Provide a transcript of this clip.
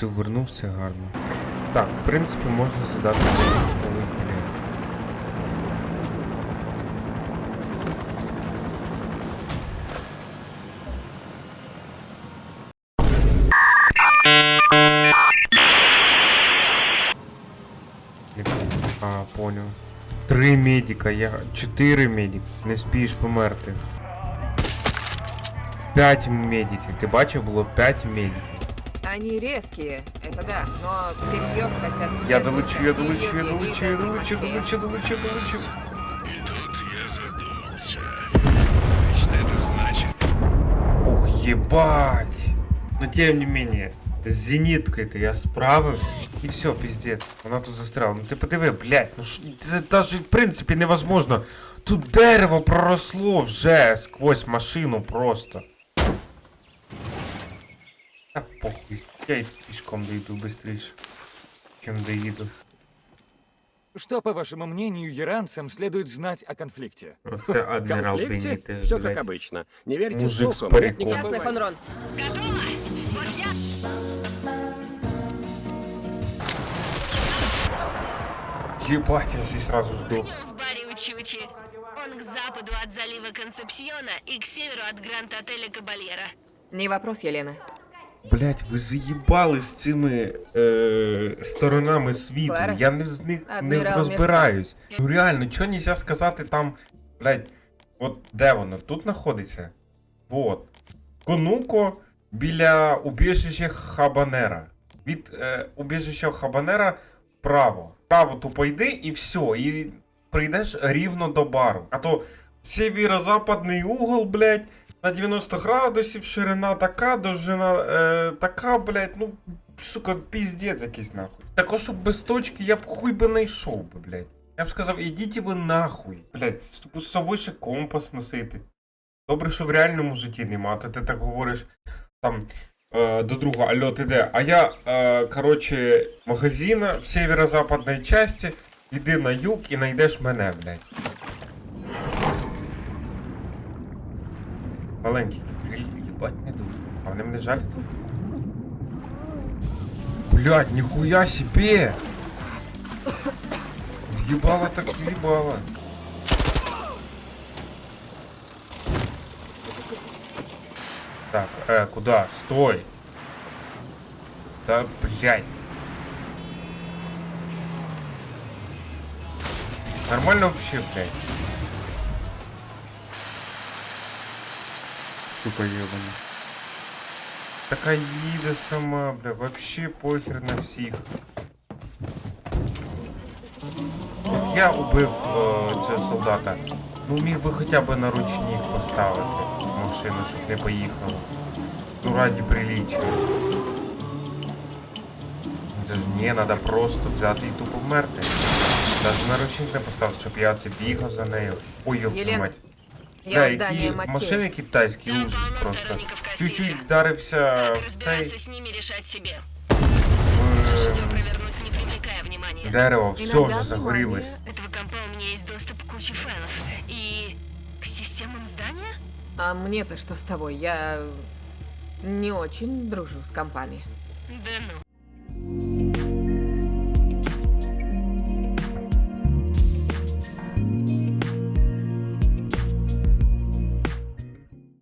Ти вернувся гарно. Так, в принципі, можна задати коли. А, понял. Три медика, я. Чотири медика. Не спієш померти. П'ять медиків. Ти бачив, було п'ять медиків. Они резкие, это да, но всерьез хотят... Я всех долучу, я быть долучу, я стилью долучу, я элиты долучу, Москве. долучу, долучу, долучу. Тут я задумался. Что это значит? Ух, ебать. Но тем не менее, с зениткой-то я справився. І все, пиздец. Вона тут застряла. Ну ти подиви, блядь, ну ш- це навіть в принципі невозможно. Тут дерево проросло вже сквозь машину просто. Та похуй. Я й пішком дойду швидше, чим доїду. Что, по вашему мнению, иранцам следует знать о конфликте? Оце адмірал конфликте Бенітес, все блядь. как обычно. Не верите Мужик с слухам, париком. нет Ясно, никакой Хонрон. Ебать, я здесь сразу сдох. в баре у Чучи. Он к западу от залива Концепсиона и к северу от Гранд-отеля Кабальера. Не вопрос, Елена. Блять, ви заїбали з цими е, сторонами світу. Я не з них не Адмірал розбираюсь. Ну реально, чого нельзя сказати там, блять, от де воно? Тут знаходиться? Вот. Конуко біля убіжища Хабанера. Від е, убіжища Хабанера вправо. Вправо тупо йди і все. І прийдеш рівно до бару. А то северо-западний угол, блять, на 90 градусів, ширина така, довжина е, така, блять, ну, сука, піздець якийсь нахуй. Також, щоб без точки я б хуй би не йшов би, блять. Я б сказав, ідіть ви нахуй. Блять, з собою ще компас носити. Добре, що в реальному житті нема, то ти так говориш там е, до друга, алло, ти де? А я, е, короче, магазина в северо-западній часті, іди на юг і знайдеш мене, блядь. Маленький капель, їбать не дуже. А вони мене жалять? Блядь, ніхуя себе! В'їбала так в'їбала. Так, э, куда? Стой! Да, блядь. Нормально вообще, блядь. Сука ебаный. Така їде сама, бля, вообще похер на всіх. От я убив е, цього солдата. Ну міг би хоча б на ручник поставити машину, щоб не поїхала. Ну раді приліччя. Це ж ні, треба просто взяти і тупо вмерти. Навіть на ручник не поставити, щоб я це бігав за нею. Ой, мать. В здании які машини китайські, ужас просто. Чуть-чуть вдарився в цей в дерево, все вже загорілось. Этого компа у меня есть доступ к куче файлов. И к системам здания? А мне-то что с того? Я не очень дружу с компами. Да ну.